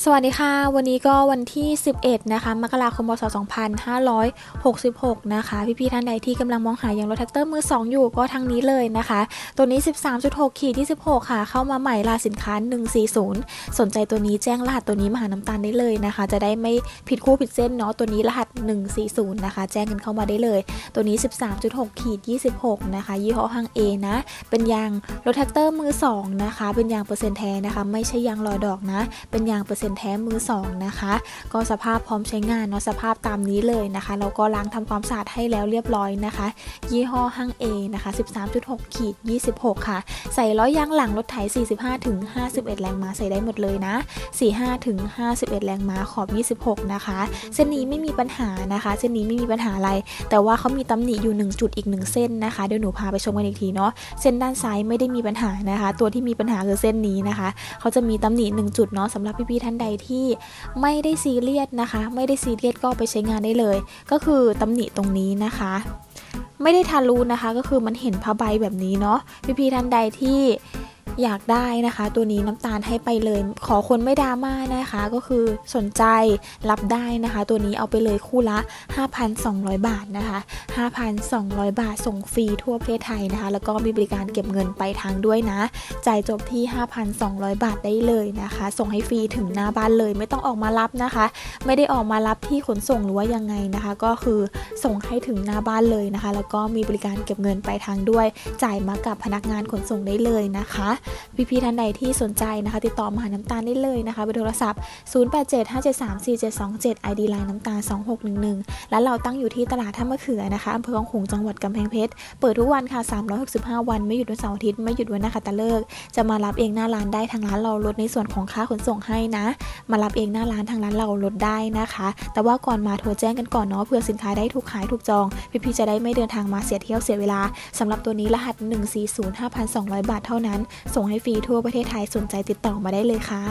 สวัสดีค่ะ วันนี้ก็วันที่ 11 นะคะ มกราคมพศ2566 นะคะ พี่ๆท่านใดที่กำลังมองหาอย่างรถแท็กเตอร์มือ 2 อยู่ก็ทางนี้เลยนะคะ ตัวนี้ 13.6 ขีดที่ 16 ค่ะ เข้ามาใหม่ลาสินค้า 140 สนใจตัวนี้แจ้งรหัสตัวนี้มาหาน้ำตาลได้เลยนะคะ จะได้ไม่ผิดคู่ผิดเส้นเนาะ ตัวนี้รหัส 140 นะคะ แจ้งกันเข้ามาได้เลย ตัวนี้ 13.6 ขีด 26 นะคะ ยี่ห้อห้าง A นะ เป็นยางรถแท็กเตอร์มือ 2 นะคะ เป็นยางเปอร์เซ็นต์แท้นะคะ ไม่ใช่ยางลอยดอกนะ เป็นยางเปอร์เซ็นต์แท้มือ2นะคะ ก็สภาพพร้อมใช้งานเนาะสภาพตามนี้เลยนะคะแล้วก็ล้างทำความสะอาดให้แล้วเรียบร้อยนะคะ ยี่ห้อห้าง A นะคะ 13.6ขีด26 ค่ะ ใส่ล้อยางหลังรถไถ 45ถึง51 แรงม้าใส่ได้หมดเลยนะ 45ถึง51 แรงม้าขอบ 26 นะคะ เส้นนี้ไม่มีปัญหานะคะ เส้นนี้ไม่มีปัญหาอะไร แต่ว่าเขามีตำหนิอยู่ 1 จุดอีก 1 เส้นนะคะเดี๋ยวหนูพาไปชมกันอีกทีเนาะเส้นด้านซ้ายไม่ได้มีปัญหานะคะ ตัวที่มีปัญหาคือเส้นนี้นะคะเขาจะมีตำหนิ1จุดเนาะสำหรับพี่ๆท่านานใดที่ไม่ได้ซีเรียสนะคะ ไม่ได้ซีเรียสก็ไปใช้งานได้เลย ก็คือตำหนิตรงนี้นะคะ ไม่ได้ทารุนะคะ ก็คือมันเห็นผ้าใบแบบนี้เนาะพี่ๆท่านใดที่ อยากได้นะคะ ตัวนี้น้ำตาลให้ไปเลย ขอคนไม่ดราม่านะคะ ก็คือสนใจรับได้นะคะ ตัวนี้เอาไปเลยคู่ละ 5,200 บาทนะคะ 5,200 บาทส่งฟรีทั่วประเทศไทยนะคะ แล้วก็มีบริการเก็บเงินไปลายทางด้วยนะ จ่ายจบที่ 5,200 บาทได้เลยนะคะ ส่งให้ฟรีถึงหน้าบ้านเลย ไม่ต้องออกมารับนะคะ ไม่ได้ออกมารับที่ขนส่งหรือว่ายังไงนะคะ ก็คือส่งให้ถึงหน้าบ้านเลยนะคะ แล้วก็มีบริการเก็บเงินไปลายทางด้วย จ่ายมากับพนักงานขนส่งได้เลยนะคะพี่ๆท่านใดที่สนใจนะคะ ติดต่อมาหาน้ำตาลได้เลยนะคะเบอร์โทรศัพท์ 0875734727 ID ไลน์น้ำตาล 2611 และเราตั้งอยู่ที่ตลาดท่ามะเขือนะคะอำเภอคลองขงจังหวัดกำแพงเพชร เปิดทุกวันค่ะ 365 วัน ไม่หยุดวันเสาร์อาทิตย์ ไม่หยุดวันนักขัตฤกษ์จะมารับเองหน้าร้านได้ทางร้านเราลดในส่วนของค่าขนส่งให้นะ มารับเองหน้าร้านทางร้านเราลดได้นะคะ แต่ว่าก่อนมาโทรแจ้งกันก่อนเนาะเพื่อสินค้าได้ถูกขายถูกจอง พี่ๆจะได้ไม่เดินทางมาเสียเที่ยวเสียเวลาสำหรับตัวนี้รหัส 140 5,200 บาทเท่านั้นส่งให้ฟรีทั่วประเทศไทยสนใจติดต่อมาได้เลยค่ะ